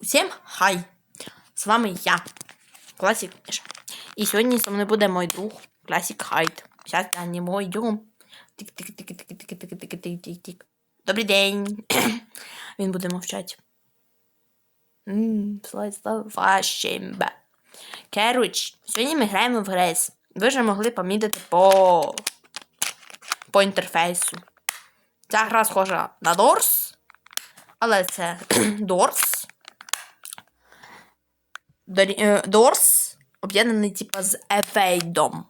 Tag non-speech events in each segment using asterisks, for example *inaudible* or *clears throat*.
Всім хай! З вами я, Класік Міша. І сьогодні зі мною буде мой друг Класік Хайд. Зараз я нього йду. Тик-тик-тик-тик-тик-тик-тик-тик-тик. Добрий день. *clears throat* Він буде мовчати. Став важчим. Сьогодні ми граємо в Грейс. Ви вже могли помітити по, по інтерфейсу. Ця гра схожа на Doors, але це *clears throat* Doors. Дорі- е, Doors об'єднаний типа з Evade.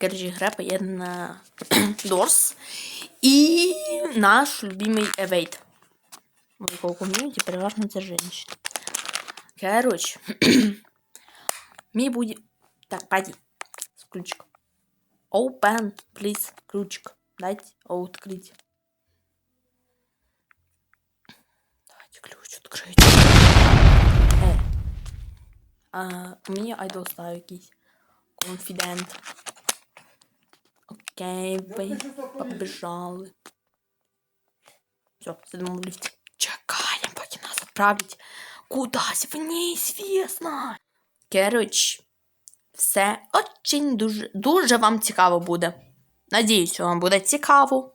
Коротше, гра поєднана *clears throat* Doors і наш любимий Evade. У якого ком'юніті переважно це жінки. Короче. *clears throat* Мій буде... Так, пойди. С ключиком. Open, please. Ключик. Дайте открыть. Давайте ключ открыть. А, у мене айдол став якийсь. Конфідент. Окей, ви побежали. Все, сидимо в ліфті. Чекаємо, поки нас відправлять кудись в неізвісно. Коротше, все очень дуже, дуже вам цікаво буде. Надіюсь, вам буде цікаво.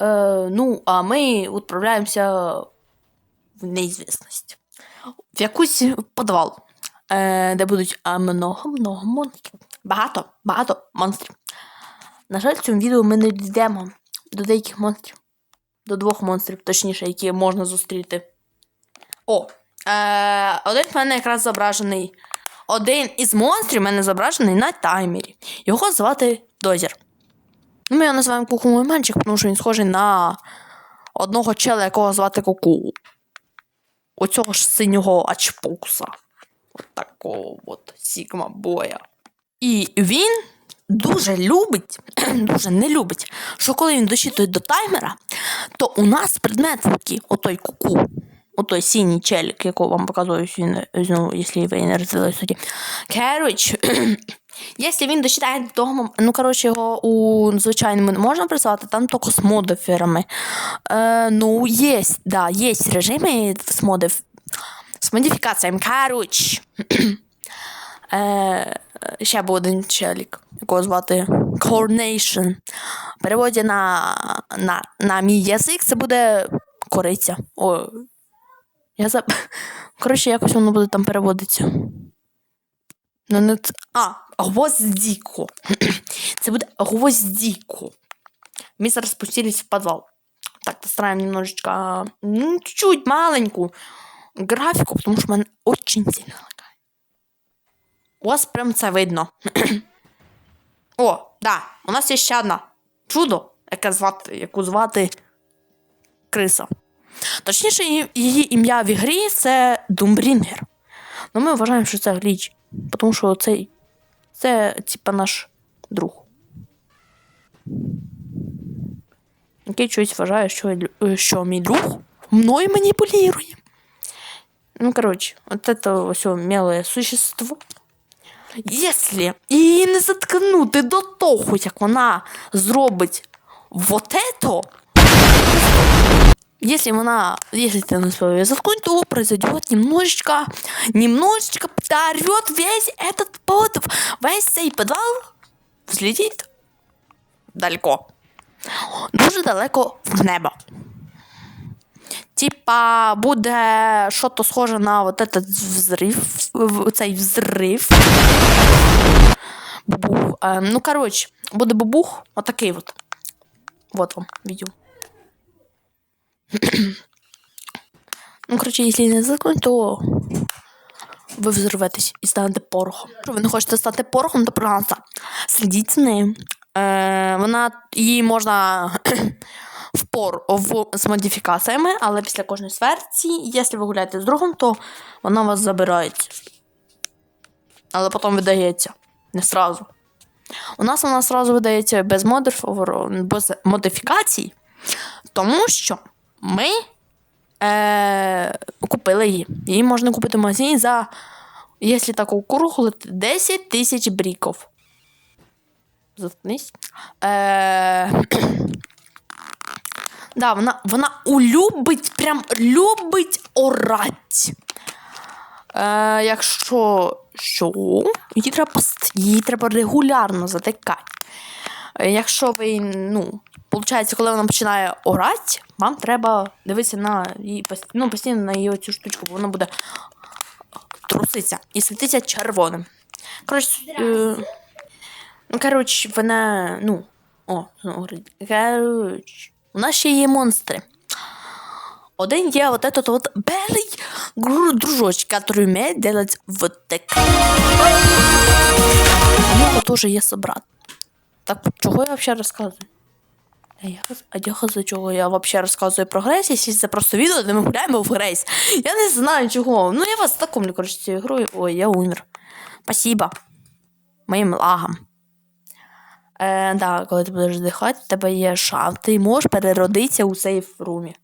Е, ну, а ми відправляємося в неізвісність. В якийсь підвал, е, де будуть много-много монстрів. Багато, багато монстрів. На жаль, в цьому відео ми не дійдемо до деяких монстрів. До двох монстрів, точніше, які можна зустріти. О, е, один в мене якраз зображений. Один із монстрів в мене зображений на таймері. Його звати Дозір. Ну, Ми його називаємо кукумий менчик, тому що він схожий на одного чела, якого звати Куку. Оцього ж синього ачпукса. Такого от Сігма боя. І він дуже любить, *clears throat* дуже не любить, що коли він дочитує до таймера, то у нас предмет в отой куку, отой синій челік, якого вам показую, ну, якщо ви не розділили суді. Коротше, *clears throat* якщо він дочитає до того, ну, коротше, його у звичайному не можна працювати, там тільки з модиферами. Е, ну, є, да, є режими з модиф... з модифікаціями. Коротше. *clears throat* Е, ще був один челік, якого звати Coronation. В переводі на, на, на мій язик це буде кориця. О, я заб... *laughs* Коротше, якось воно буде там переводитися. Ну, не А, гвоздіко. *clears throat* Це буде гвоздіко. Мы зараз спустились в подвал. Так, настраиваем немножечко, ну, чуть-чуть маленькую графіку, тому що в мене очень сильно лагає. У вас прям це видно. *clears throat* О, да, у нас є ще одна чудо, яке звати, яку звати Криса. Точніше, її- ім'я в ігрі це Думбрінгер. Ну ми вважаємо, що це гліч, тому що цей це, типа, наш друг. Який щось вважає, що, що мій друг мною маніпулює. Ну, короче, вот это все милое существо. Если її не заткнути до того, як вона зробить вот это, если вона, если ты не успел ее заткнуть, то произойдет немножечко, немножечко подорвет весь этот под, весь цей подвал взлетит далеко. Дуже далеко в небо. Типа буде що-то схоже на вот этот взрив, цей взрив. Бубух. Ем, ну, коротше, буде бубух, отакий от. Вот вам відео. ну, коротше, якщо не заткнуть, то ви взорветесь і станете порохом. Якщо ви не хочете стати порохом, то пожалуйста, слідіть за нею. Е, вона її можна *clears throat* в пор в, з модифікаціями, але після кожної версії, якщо ви гуляєте з другом, то вона вас забирається. Але потім видається. Не сразу. У нас вона сразу видається без, модиф... без модифікацій, тому що ми е... купили її. Її можна купити в магазині за, якщо так округлити, 10 тисяч бріків. Заткнись. Е... *coughs* Да, вона, вона улюбить, прям любить орать. Е, якщо що, її треба, пост- її треба регулярно затикати. Е, Якщо ви, ну, виходить, коли вона починає орати, вам треба дивитися на її ну, постійно на її оцю штучку, бо вона буде труситися і світиться червоним. Коротше, е, ну, коротше, вона, ну, о, знову говорить. Коротше, у нас ще є монстри. Один є вот этот вот белый гру- дружочек, который умеет делать вот так. У нього теж є собрат. Так чого я взагалі розказую? А я, роз- а я за чого я взагалі розказую про Грейс, якщо це просто відео, де ми гуляємо в Грейс. Я не знаю чого. Ну я вас знакомлю, коротше, з цією грою. Ой, я умер. Спасибо. Моїм лагам. Е, да, коли ти будеш здихати, в тебе є шанс. Ти можеш переродитися у сейф румі.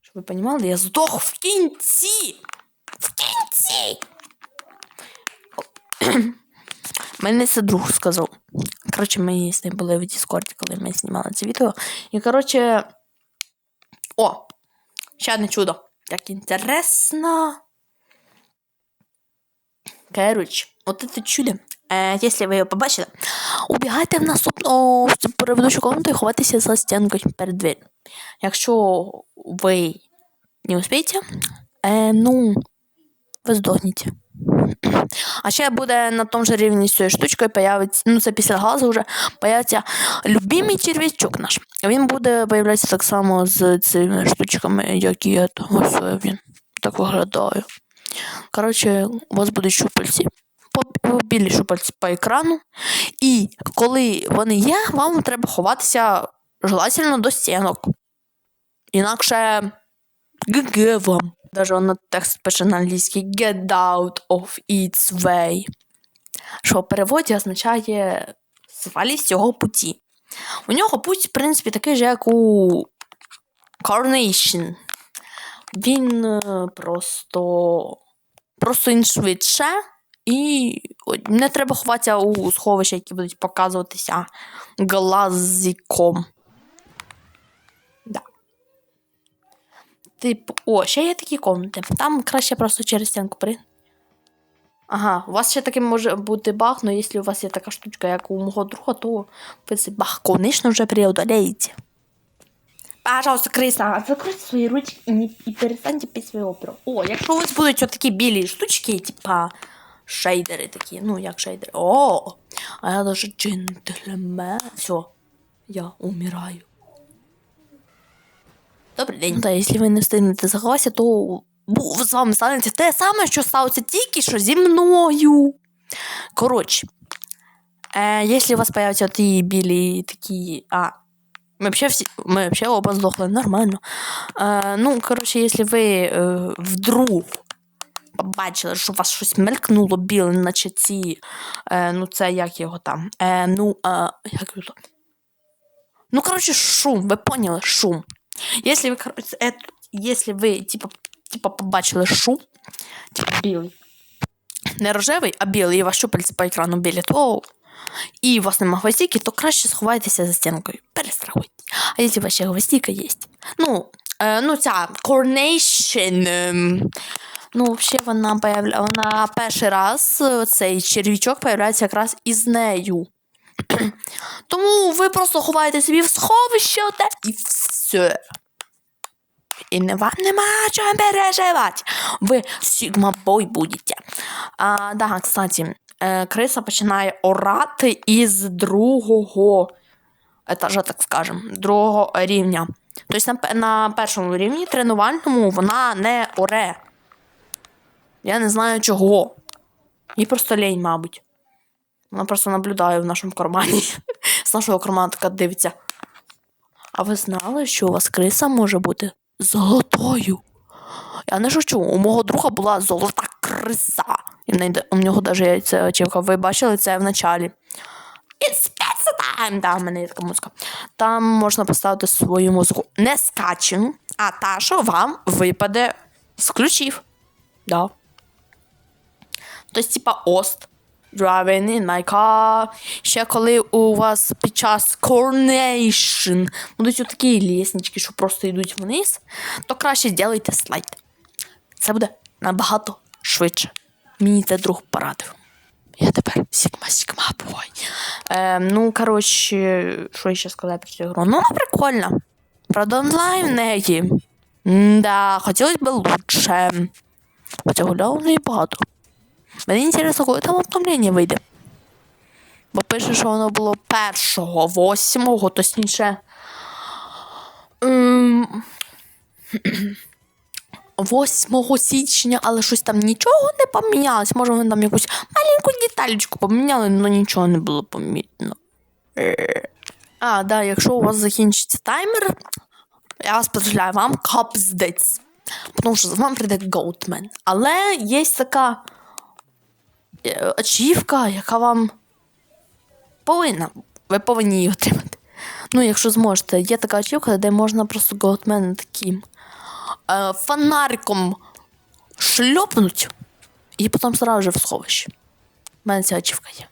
Щоб ви розуміли, я здох в кінці. В кінці. Мене це друг сказав. Коротше, ми з ним були в Діскорді, коли ми знімали це відео. І, коротше. О! Ще одне чудо. Як інтересно. Коротше, от це чудо. Е, якщо ви його побачили, убігайте в наступну переведучу комнату і ховайтеся за стінкою перед дверью. Якщо ви не успієте, е, ну, ви здохнете. А ще буде на тому ж рівні з цією штучкою появиться, ну це після газу вже появиться любимий черв'ячок наш. Він буде появлятися так само з цими штучками, як і це. Ось він так виглядає. Коротше, у вас будуть щупальці. По, білі по екрану. І коли вони є, вам треба ховатися желательно до стінок. Інакше ГГ вам. Даже воно текст пише на англійській Get out of its way. Що в переводі означає звалість з його путі. У нього путь, в принципі, такий же, як у Coronation. Він е, просто. Просто він швидше. І не треба ховатися у сховища, які будуть показуватися глазиком. Да. Типу, о, ще є такі комнати. Там краще просто через стінку при. Ага, у вас ще таки може бути баг, але якщо у вас є така штучка, як у мого друга, то ви цей баг, конечно, вже преодолеете. Пожалуйста, Криса, закройте свої ручки і, не, і перестаньте пити свою оперу. О, якщо у вас будуть такі білі штучки, типа шейдери такі, ну як шейдери. О, а я даже джентльмен. Все, я умираю. Добрий день. Та якщо ви не встигнете заховатися, то з вами станеться те саме, що сталося тільки що зі мною. Коротше, е, якщо у вас появляться ті білі такі. А, ми вообще всі, ми вообще оба здохли нормально. Е, ну, коротше, якщо ви е, вдруг побачили, що у вас щось мелькнуло біле, наче ці. Е, ну, це як його там. Е, ну, е, як його? Ну, коротше, шум, ви поняли, шум. Если вы, короче, это, если ви, типа, типа, побачили шум, типа білий, не рожевий, а білий, і ваш щупальці по екрану білі, то і у вас нема гвоздики, то краще сховайтеся за стінкою. Перестрахуйте. А якщо у вас ще гвоздика є, ну, е, ну ця Coronation, ем, ну, взагалі вона появля... вона перший раз, е, цей червячок появляється якраз із нею. *clears throat* Тому ви просто ховаєте собі в сховище оте і все. І не вам нема чого переживати. Ви Сігма-бой будете. А, да, кстати, е, криса починає орати із другого етажа, так скажем, другого рівня. Тобто на першому рівні тренувальному вона не оре. Я не знаю чого. Їй просто лень, мабуть. Вона просто наблюдає в нашому кармані. *laughs* З нашого кармана така дивиться. А ви знали, що у вас криса може бути золотою? Я не шучу, у мого друга була золота криса. І у нього навіть є ця очівка. Ви бачили це в началі. It's time! Да, в мене є така музика. Там можна поставити свою музику не скачену, а та, що вам випаде з ключів. Да. Тобто, типа, ост. Driving in my car. Ще коли у вас під час coronation будуть такі ліснички, що просто йдуть вниз, то краще зробите слайд. Це буде набагато швидше. Мені це друг порадив. Я тепер Сігма Сігма бой. Е, ну, коротше, що я ще сказати про цю гру? Ну, вона прикольна. Правда, онлайн в неї. Да, хотілося б лучше. Хоча гуляв в неї багато. Мені цікаво, коли там обновлення вийде. Бо пише, що воно було першого, восьмого, точніше. ем, 8 січня, але щось там нічого не помінялось. Може, вони там якусь маленьку деталечку поміняли, але нічого не було помітно. А, да, якщо у вас закінчиться таймер, я вас поздравляю, вам капздець. Тому що вам прийде Goatman. Але є така ачівка, яка вам повинна. Ви повинні її отримати. Ну, якщо зможете, є така ачівка, де можна просто Goatman таким е, фонариком шльопнуть і потім сразу же в сховище. У мене ця ачівка є.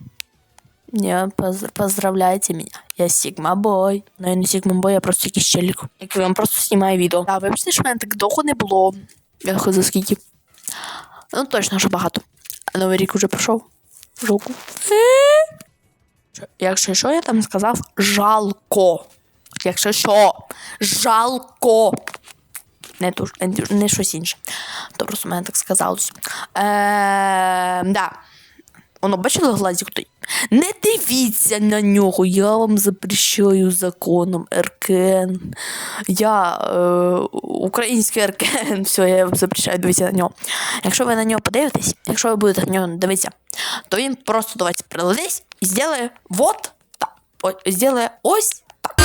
Не, поздравляйте меня. Я Сігма Бой. Ну, я не Сігма Бой, я просто якийсь челік, який вам просто знімає відео. А вибачте, що в мене так довго не було. Я за скільки. Ну, точно, що багато. Новий рік уже пройшов. Жалко. Якщо що, я там сказав жалко. Якщо що, жалко. Не, ту, не, щось інше. То просто мене так сказалось. Е, да. Воно бачили глазик той? Не дивіться на нього, я вам запрещаю законом РКН. Я е, український РКН, *laughs* все, я вам запрещаю дивитися на нього. Якщо ви на нього подивитесь, якщо ви будете на нього дивитися, то він просто давайте прилетись і зробить вот так. Зробить ось так.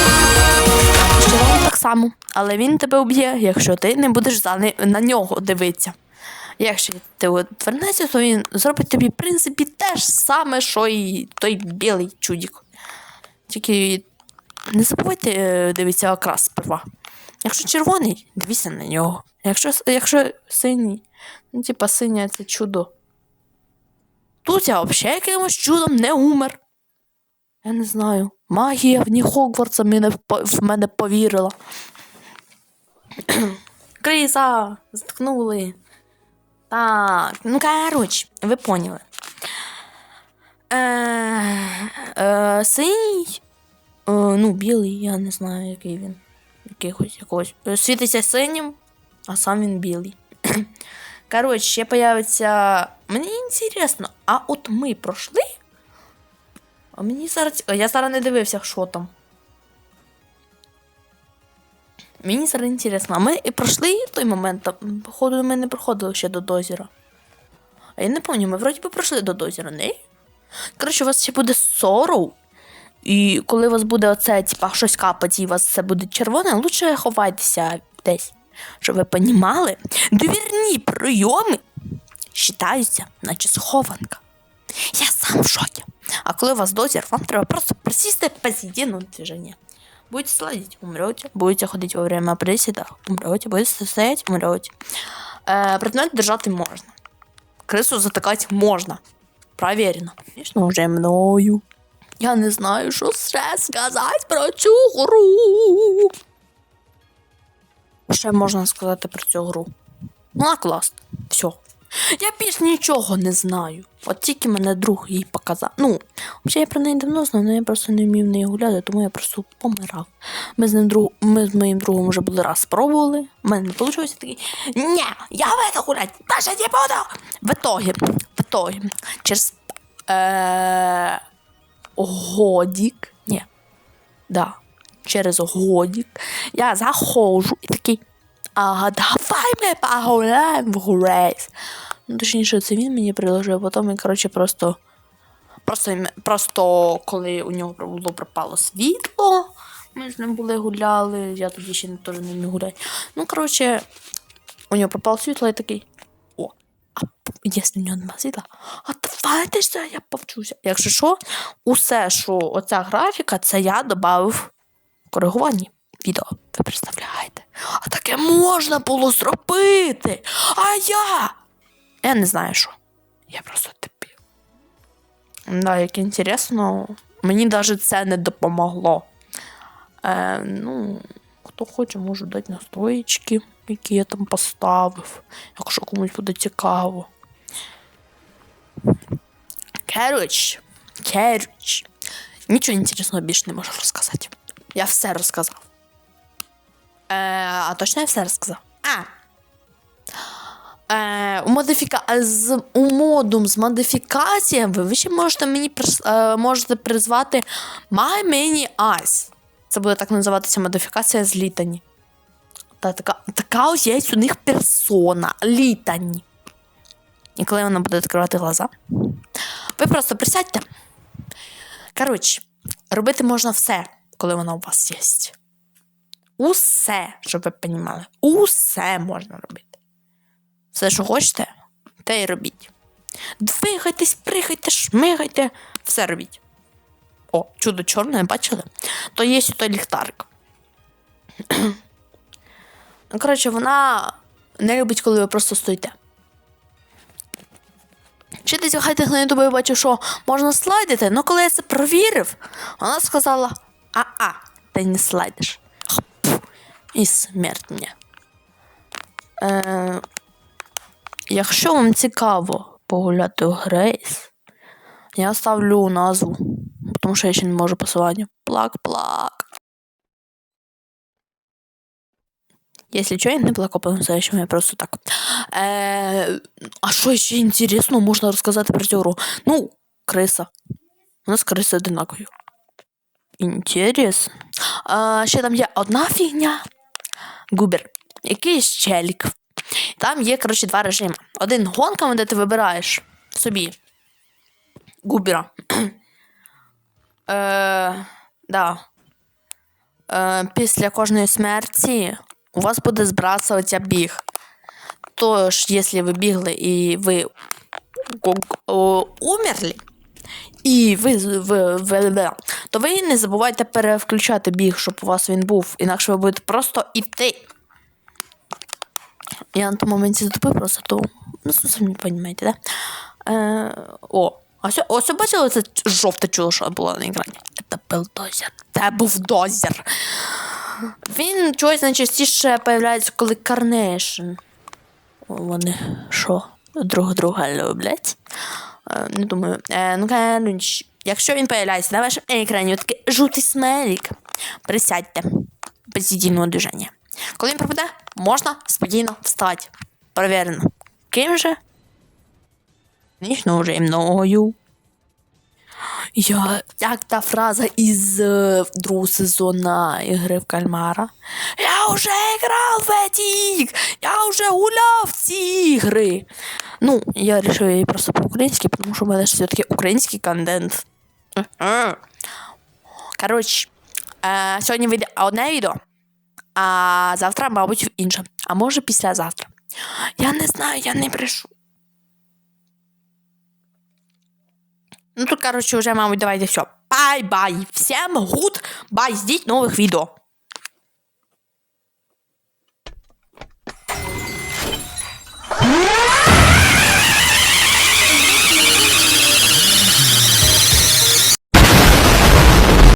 Ще так само, але він тебе уб'є, якщо ти не будеш за на нього дивитися. Якщо ти відвернешся, то він зробить тобі, в принципі, те ж саме, що і той білий чудік. Тільки не забувайте е, дивитися окрас сперва. Якщо червоний, дивіться на нього. Якщо, якщо синій, ну, типа синя це чудо. Тут я взагалі якимось чудом не умер. Я не знаю. Магія в ній Хогвартса в мене повірила. *clears throat* Кріса! Заткнули. Так, ну коротше, ви поняли. Е, е, синій. Е, ну, білий, я не знаю, який він. Якихось якогось. Світиться синім, а сам він білий. *clears throat* Коротше, ще появиться. Мені інтересно, а от ми пройшли? А мені зараз. Я зараз не дивився, що там. Мені зараз інтересно, а ми і пройшли той момент, походу, ми не проходили ще до дозіра. А я не пам'ятаю, ми вроді би пройшли до дозіра, не? Коротше, у вас ще буде соров. І коли у вас буде оце, типа, щось капати, і у вас це буде червоне, лучше ховайтеся десь. Щоб ви понімали, довірні прийоми вважаються, наче схованка. Я сам в шокі. А коли у вас дозір, вам треба просто присісти позитивном движении. Будете сладить, умрете. Будете ходить во время приседа, умрете. Будете стоять, умрете. Е, предмет держати можна. Крису затикати можна. Проверено. Звісно, вже мною. Я не знаю, що ще сказати про цю гру. Ще можна сказати про цю гру. Ну, а клас. Все. Я більш нічого не знаю. От тільки мене друг їй показав. Ну, взагалі я про неї давно знав, але я просто не вмів неї гуляти, тому я просто помирав. Ми з ним друг... ми з моїм другом вже були раз спробували. У мене не вийшло такий. Ні, я в это гулять, даже не буду. В итоге, в итоге, через е... годік. Ні. Да. Через годік я заходжу і такий. А давай ми погуляємо в грейс. Ну, точніше, це він мені предложив, а потім я, коротше, просто. Просто, просто коли у нього було пропало світло, ми з ним були гуляли, я тоді ще теж не міг гуляти. Ну, коротше, у нього пропало світло, і такий. А якщо в нього немає світла, а давайте ж я повчуся. Якщо що, усе, що оця графіка, це я додав коригування відео. Ви представляєте? А таке можна було зробити. А я. Я не знаю що. Я просто типів. Да, як інтересно, мені навіть це не допомогло. Е, ну, хто хоче, можу дати настоїчки, які я там поставив, якщо комусь буде цікаво. Короче, короче. Нічого інтересного більше не можу розказати. Я все розказав. Е, а точно я все розказав? А. Е, у, модифіка... з... у модум з модифікаціями ви ще можете мені е, можете призвати My Mini Eyes. Це буде так називатися модифікація з літані. Та, така, така ось є у них персона. Літані. І коли вона буде відкривати глаза, ви просто присядьте. Коротше, робити можна все, коли вона у вас є. Усе, щоб ви розуміли. Усе можна робити. Все, що хочете, те й робіть. Двигайтесь, пригайте, шмигайте, все робіть. О, чудо чорне, бачили? То є той ліхтарик. *clears throat* ну, коротше, вона не любить, коли ви просто стоїте. Ще десь хайте на ютубі бачив, що можна слайдити, але коли я це провірив, вона сказала: а-а, ти не слайдиш. І смерть мені. Е, якщо вам цікаво погуляти у Грейс, я ставлю назву, тому що я ще не можу посилання. Плак-плак. Если что, я не плакав по-настоящему, я просто так. Е, а що ще інтересно можна розказати про цю гру? Ну, криса. У нас криси одинакові. Інтересно. А, ще там є одна фігня. Губер. Якийсь челік. Там є, коротше, два режими. Один гонками, де ти вибираєш собі губера. *clears throat* е, да. е, після кожної смерті у вас буде оця біг. Тож, якщо ви бігли і ви умерли, і ви, ви, ви, то ви не забувайте переключати біг, щоб у вас він був, інакше ви будете просто іти. Я на тому моменті затупив просто, то ну, самі розумієте, да? Е, о, ось, ось бачили це жовте чуло, що було на екрані? Це був дозер. Це був дозер. Він чогось найчастіше появляється, коли Карнейшн. Вони що, друг друга люблять? Е, не думаю. Е, ну, коротше, якщо він появляється на вашому екрані, такий жовтий смайлик, присядьте без єдиного движення. Коли він пропаде, можна спокійно встати. Провірено. Ким же? Нічно вже і мною. Я, як та фраза із е, другого сезону ігри в Кальмара. Я вже грав в эти Я вже гуляв в ці ігри. Ну, я вирішив її просто по-українськи, тому що в мене все-таки український контент. Коротше, е, сьогодні вийде одне відео, а завтра, мабуть, інше. А може післязавтра. Я не знаю, я не брешу. Ну тут, короче, уже, мабуть, давайте все. Бай-бай. Всем гуд. Бай, Здесь новых видео. Yeah!